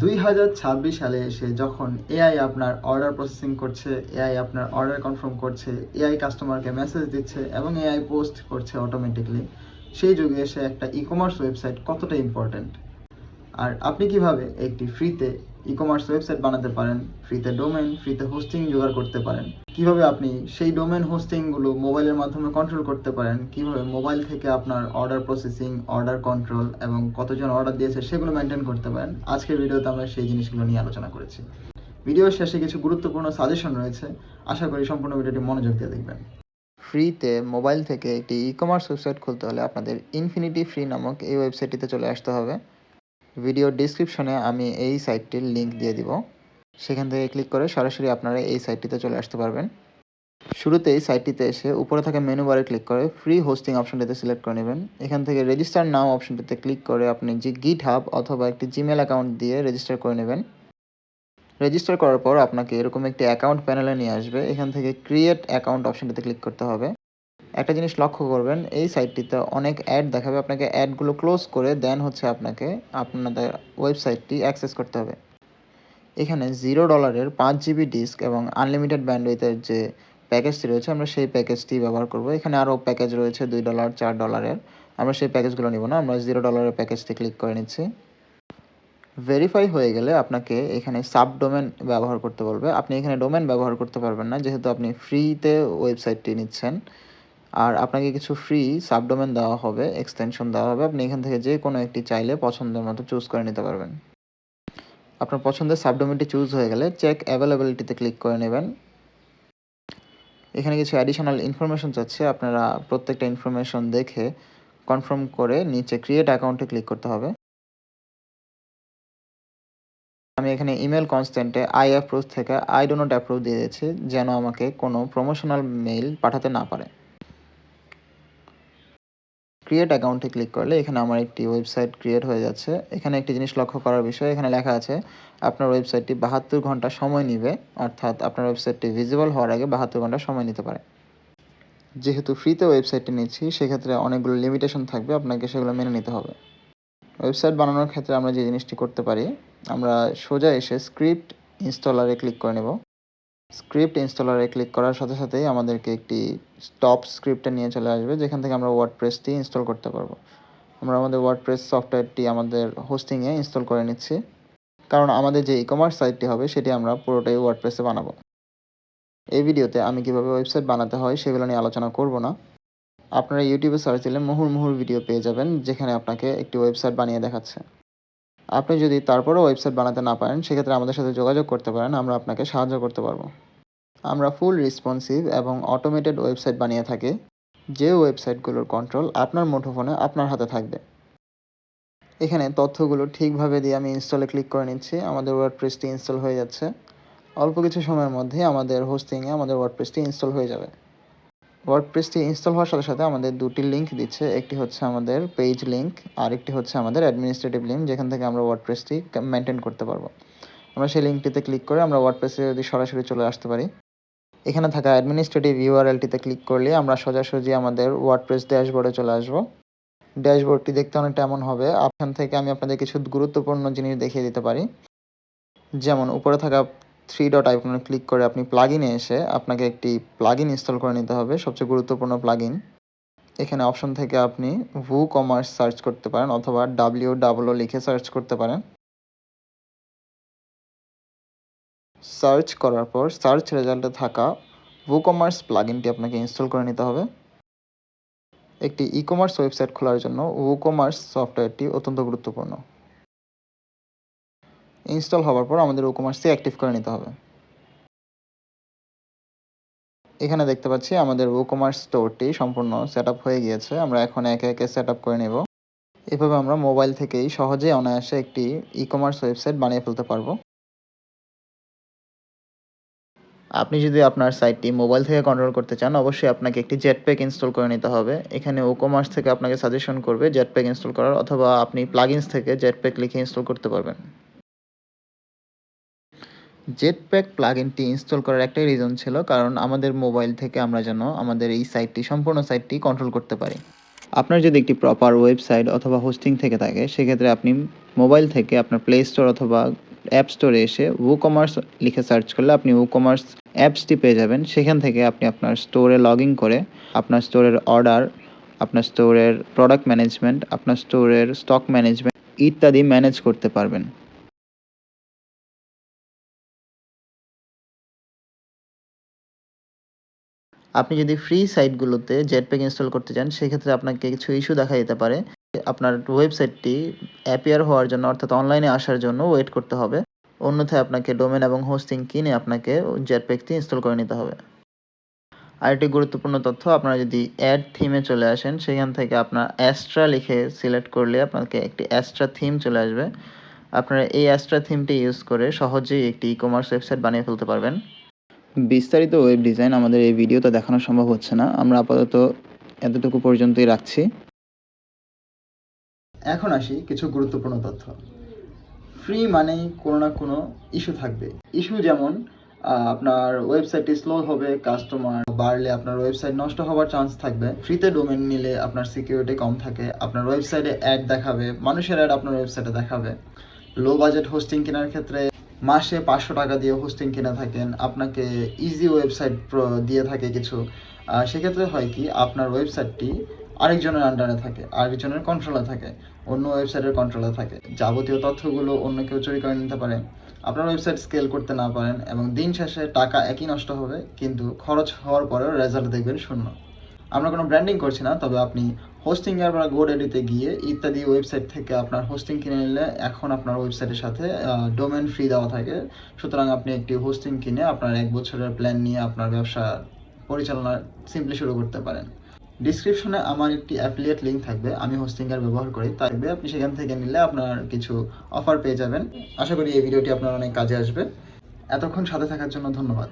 দুই হাজার ছাব্বিশ সালে এসে যখন এআই আপনার অর্ডার প্রসেসিং করছে, এআই আপনার অর্ডার কনফার্ম করছে, এআই কাস্টমারকে মেসেজ দিচ্ছে এবং এআই পোস্ট করছে অটোমেটিকলি সেই যুগে এসে একটা ই কমার্স ওয়েবসাইট কতটা ইম্পর্ট্যান্ট আর আপনি কীভাবে একটি ফ্রিতে ই কমার্স ওয়েবসাইট বানাতে পারেন ফ্রিতে ডোমেন ফ্রিতে হোস্টিং জোগাড় করতে পারেন? কীভাবে আপনি সেই ডোমেন হোস্টিংগুলো মোবাইলের মাধ্যমে কন্ট্রোল করতে পারেন? কীভাবে মোবাইল থেকে আপনার অর্ডার প্রসেসিং অর্ডার কন্ট্রোল এবং কতজন অর্ডার দিয়েছে সেগুলো মেনটেন করতে পারেন? আজকের ভিডিওতে আমরা সেই জিনিসগুলো নিয়ে আলোচনা করেছি। ভিডিওর শেষে কিছু গুরুত্বপূর্ণ সাজেশন রয়েছে। আশা করি সম্পূর্ণ ভিডিওটি মনোযোগ দিয়ে দেখবেন। ফ্রিতে মোবাইল থেকে একটি ই কমার্স ওয়েবসাইট খুলতে হলে আপনাদের ইনফিনিটি ফ্রি নামক এই ওয়েবসাইটটিতে চলে আসতে হবে। ভিডিওর ডিসক্রিপশনে আমি এই সাইটটির লিংক দিয়ে দিব। সেখান থেকে ক্লিক করে সরাসরি আপনারা এই সাইটটিতে চলে আসতে পারবেন। শুরুতেই সাইটটিতে এসে উপরে থাকা মেনু বারে ক্লিক করে ফ্রি হোস্টিং অপশনটিতে সিলেক্ট করে নেবেন। এখান থেকে রেজিস্টার নাও অপশনটিতে ক্লিক করে আপনি যে গিট হাব অথবা একটি জিমেল অ্যাকাউন্ট দিয়ে রেজিস্টার করে নেবেন। রেজিস্টার করার পর আপনাকে এরকম একটি অ্যাকাউন্ট প্যানেলে নিয়ে আসবে। এখান থেকে ক্রিয়েট অ্যাকাউন্ট অপশনটিতে ক্লিক করতে হবে। একটা জিনিস লক্ষ্য করবেন, এই সাইটটিতে অনেক অ্যাড দেখাবে। আপনাকে অ্যাডগুলো ক্লোজ করে দেন হচ্ছে আপনাকে আপনাদের ওয়েবসাইটটি অ্যাক্সেস করতে হবে। এখানে জিরো ডলারের পাঁচ জিবি ডিস্ক এবং আনলিমিটেড ব্যান্ডউইথের যে প্যাকেজটি রয়েছে, আমরা সেই প্যাকেজটি ব্যবহার করব। এখানে আরও প্যাকেজ রয়েছে, দুই ডলার, চার ডলারের। আমরা সেই প্যাকেজগুলো নিব না, আমরা জিরো ডলারের প্যাকেজটি ক্লিক করে নিচ্ছি। ভেরিফাই হয়ে গেলে আপনাকে এখানে সাব ডোমেন ব্যবহার করতে বলবে। আপনি এখানে ডোমেন ব্যবহার করতে পারবেন না, যেহেতু আপনি ফ্রিতে ওয়েবসাইটটি নিচ্ছেন। আর আপনাকে কিছু ফ্রি সাবডোমেন দেওয়া হবে এক্সটেনশন দেওয়া হবে। আপনি এখান থেকে যে কোনো একটি চাইলে পছন্দের মতো চুজ করে নিতে পারবেন। আপনার পছন্দের সাবডোমেনটি চুজ হয়ে গেলে চেক অ্যাভেলেবিলিটিতে ক্লিক করে নেবেন। এখানে কিছু অ্যাডিশনাল ইনফরমেশন চাচ্ছে। আপনারা প্রত্যেকটা ইনফরমেশন দেখে কনফার্ম করে নিচে ক্রিয়েট অ্যাকাউন্টে ক্লিক করতে হবে। আমি এখানে ইমেল কনস্ট্যান্টে আই অ্যাপ্রুভ থেকে আই ডো নট অ্যাপ্রুভ দিয়ে দিয়েছি, যেন আমাকে কোনো প্রমোশনাল মেইল পাঠাতে না পারে। ক্রিয়েট অ্যাকাউন্টে ক্লিক করলে এখানে আমার একটি ওয়েবসাইট ক্রিয়েট হয়ে যাচ্ছে। এখানে একটি জিনিস লক্ষ্য করার বিষয়, এখানে লেখা আছে, আপনার ওয়েবসাইটটি বাহাত্তর ঘণ্টা সময় নেবে, অর্থাৎ আপনার ওয়েবসাইটটি ভিজিবল হওয়ার আগে বাহাত্তর ঘণ্টা সময় নিতে পারে। যেহেতু ফ্রিতে ওয়েবসাইটটি নিচ্ছি, সেক্ষেত্রে অনেকগুলো লিমিটেশন থাকবে, আপনাকে সেগুলো মেনে নিতে হবে। ওয়েবসাইট বানানোর ক্ষেত্রে আমরা যে জিনিসটি করতে পারি, আমরা সোজা এসে স্ক্রিপ্ট ইনস্টলারে ক্লিক করে নেব। স্ক্রিপ্ট ইনস্টলারে ক্লিক করার সাথে সাথেই আমাদেরকে একটি স্টপ স্ক্রিপ্টে নিয়ে চলে আসবে, যেখান থেকে আমরা ওয়ার্ডপ্রেসটি ইনস্টল করতে পারব। আমরা আমাদের ওয়ার্ডপ্রেস সফটওয়্যারটি আমাদের হোস্টিংয়ে ইনস্টল করে নিচ্ছি। কারণ আমাদের যে ই কমার্স সাইটটি হবে, সেটি আমরা পুরোটাই ওয়ার্ডপ্রেসে বানাবো। এই ভিডিওতে আমি কীভাবে ওয়েবসাইট বানাতে হয়, সেগুলো নিয়ে আলোচনা করব না। আপনারা ইউটিউবে সার্চ দিলে মুহুর মুহুর ভিডিও পেয়ে যাবেন, যেখানে আপনাকে একটি ওয়েবসাইট বানিয়ে দেখাচ্ছে। আপনি যদি তারপরেও ওয়েবসাইট বানাতে না পারেন, সেক্ষেত্রে আমাদের সাথে যোগাযোগ করতে পারেন, আমরা আপনাকে সাহায্য করতে পারব। আমরা ফুল রেসপন্সিভ এবং অটোমেটেড ওয়েবসাইট বানিয়ে থাকি, যে ওয়েবসাইটগুলোর কন্ট্রোল আপনার মুঠোফোনে আপনার হাতে থাকবে। এখানে তথ্যগুলো ঠিকভাবে দিয়ে আমি ইনস্টলে ক্লিক করে নিচ্ছি, আমাদের ওয়ার্ডপ্রেসটি ইনস্টল হয়ে যাচ্ছে। অল্প কিছু সময়ের মধ্যে আমাদের হোস্টিংয়ে আমাদের ওয়ার্ডপ্রেসটি ইনস্টল হয়ে যাবে। ওয়ার্ডপ্রেসটি ইনস্টল হওয়ার সাথে সাথে আমাদের দুটি লিঙ্ক দিচ্ছে, একটি হচ্ছে আমাদের পেজ লিঙ্ক আর একটি হচ্ছে আমাদের অ্যাডমিনিস্ট্রেটিভ লিঙ্ক যেখান থেকে আমরা ওয়ার্ডপ্রেসটি মেনটেন করতে পারব। আমরা সেই লিঙ্কটিতে ক্লিক করে আমরা ওয়ার্ড ওয়ার্ডপ্রেসে যদি সরাসরি চলে আসতে পারি এখানে থাকা অ্যাডমিনিস্ট্রেটিভ ইউআরএলটিতে ক্লিক করলে আমরা সোজাসুজি আমাদের ওয়ার্ডপ্রেস ড্যাশবোর্ডে চলে আসব। ড্যাশবোর্ডটি দেখতে অনেকটা এমন হবে এখান থেকে আমি আপনাদের কিছু গুরুত্বপূর্ণ জিনিস দেখিয়ে দিতে পারি। যেমন, উপরে থাকা থ্রি ডট আইকনে ক্লিক করে আপনি প্লাগ ইনে এসে আপনাকে একটি প্লাগ ইন ইনস্টল করে নিতে হবে, সবচেয়ে গুরুত্বপূর্ণ প্লাগ ইন এখানে অপশন থেকে আপনি ভু কমার্স সার্চ করতে পারেন অথবা ডাব্লিউ ডাবলও লিখে সার্চ করতে পারেন। সার্চ করার পর সার্চ রেজাল্টে থাকা কমার্স প্লাগইনটি আপনাকে ইনস্টল করে নিতে হবে। একটি ই কমার্স ওয়েবসাইট খোলার জন্য কমার্স সফটওয়্যারটি অত্যন্ত গুরুত্বপূর্ণ। ইনস্টল হওয়ার পর আমাদের কমার্সটি অ্যাক্টিভ করে নিতে হবে। এখানে দেখতে পাচ্ছি আমাদের কমার্স স্টোরটি সম্পূর্ণ সেট হয়ে গিয়েছে। আমরা এখন একে একে সেট করে নেব। এভাবে আমরা মোবাইল থেকেই সহজেই অনায়াসে একটি ই কমার্স ওয়েবসাইট বানিয়ে ফেলতে পারব। আপনি যদি আপনার সাইটটি মোবাইল থেকে কন্ট্রোল করতে চান, অবশ্যই আপনাকে একটি জেট জেটপ্যাক ইনস্টল করে নিতে হবে। এখানে ওকোমার্স থেকে আপনাকে সাজেশন করবে জেট জেটপ্যাক ইনস্টল করার, অথবা আপনি প্লাগইনস থেকে জেট জেটপ্যাক লিখে ইনস্টল করতে পারবেন। জেটপ্যাক প্লাগইনটি ইনস্টল করার একটাই রিজন ছিল, কারণ আমাদের মোবাইল থেকে আমরা যেন আমাদের এই সাইটটি, সম্পূর্ণ সাইটটি কন্ট্রোল করতে পারি। আপনার যদি একটি প্রপার ওয়েবসাইট অথবা হোস্টিং থেকে থাকে, সেক্ষেত্রে আপনি মোবাইল থেকে আপনার প্লে স্টোর অথবা অ্যাপ স্টোরে এসে ও কমার্স লিখে সার্চ করলে আপনি ও কমার্স অ্যাপসটি পেয়ে যাবেন। সেখান থেকে আপনি আপনার স্টোরে লগ ইন করে আপনার স্টোরের অর্ডার আপনার স্টোরের প্রোডাক্ট ম্যানেজমেন্ট আপনার স্টোরের স্টক ম্যানেজমেন্ট ইত্যাদি ম্যানেজ করতে পারবেন। আপনি যদি ফ্রি সাইটগুলোতে জেট জেটপ্যাক ইনস্টল করতে চান, সেক্ষেত্রে আপনাকে কিছু ইস্যু দেখা দিতে পারে। আপনার ওয়েবসাইটটি অ্যাপিয়ার হওয়ার জন্য, অর্থাৎ অনলাইনে আসার জন্য ওয়েট করতে হবে। অন্যথায় আপনাকে ডোমেন এবং হোস্টিং কিনে আপনাকে জেটপ্যাকটি ইনস্টল করে নিতে হবে। আরেকটি গুরুত্বপূর্ণ তথ্য, আপনারা যদি অ্যাড থিমে চলে আসেন, সেখান থেকে আপনার অ্যাস্ট্রা লিখে সিলেক্ট করলে আপনাকে একটি অ্যাস্ট্রা থিম চলে আসবে। আপনারা এই অ্যাস্ট্রা থিমটি ইউজ করে সহজেই একটি ই কমার্স ওয়েবসাইট বানিয়ে ফেলতে পারবেন। বিস্তারিত ওয়েব ডিজাইন আমাদের এই ভিডিওতে দেখানো সম্ভব হচ্ছে না। আমরা আপাতত এতটুকু পর্যন্তই রাখছি। এখন আসি কিছু গুরুত্বপূর্ণ তথ্য। ফ্রি মানেই কোনো না কোনো ইস্যু থাকবে। ইস্যু যেমন আপনার ওয়েবসাইটটি স্লো হবে কাস্টমার বাড়লে আপনার ওয়েবসাইট নষ্ট হওয়ার চান্স থাকবে। ফ্রিতে ডোমেন নিলে আপনার সিকিউরিটি কম থাকে, আপনার ওয়েবসাইটে অ্যাড দেখাবে, মানুষের অ্যাড আপনার ওয়েবসাইটে দেখাবে। লো বাজেট হোস্টিং কেনার ক্ষেত্রে মাসে পাঁচশো টাকা দিয়ে হোস্টিং কিনে থাকেন, আপনাকে ইজি ওয়েবসাইট দিয়ে থাকে কিছু। সেক্ষেত্রে হয় কি, আপনার ওয়েবসাইটটি আরেকজনের আন্ডারে থাকে, আরেকজনের কন্ট্রোলে থাকে, অন্য ওয়েবসাইটের কন্ট্রোলে থাকে। যাবতীয় তথ্যগুলো অন্য কেউ চুরি করে নিতে পারে। আপনার ওয়েবসাইট স্কেল করতে না পারেন এবং দিন শেষে টাকা একই নষ্ট হবে, কিন্তু খরচ হওয়ার পরেও রেজাল্ট দেখবেন শূন্য। আমরা কোনো ব্র্যান্ডিং করছি না, তবে আপনি হোস্টিং এর বা গোডেডিতে গিয়ে ইত্যাদি ওয়েবসাইট থেকে আপনার হোস্টিং কিনে নিলে এখন আপনার ওয়েবসাইটের সাথে ডোমেন ফ্রি দেওয়া থাকে। সুতরাং আপনি একটি হোস্টিং কিনে আপনার এক বছরের প্ল্যান নিয়ে আপনার ব্যবসা পরিচালনা সিম্পলি শুরু করতে পারেন। ডিসক্রিপশনে আমার একটি অ্যাফিলিয়েট লিঙ্ক থাকবে, আমি হোস্টিংয়ার ব্যবহার করি, থাকবে। আপনি সেখান থেকে নিলে আপনার কিছু অফার পেয়ে যাবেন। আশা করি এই ভিডিওটি আপনার অনেক কাজে আসবে। এতক্ষণ সাথে থাকার জন্য ধন্যবাদ।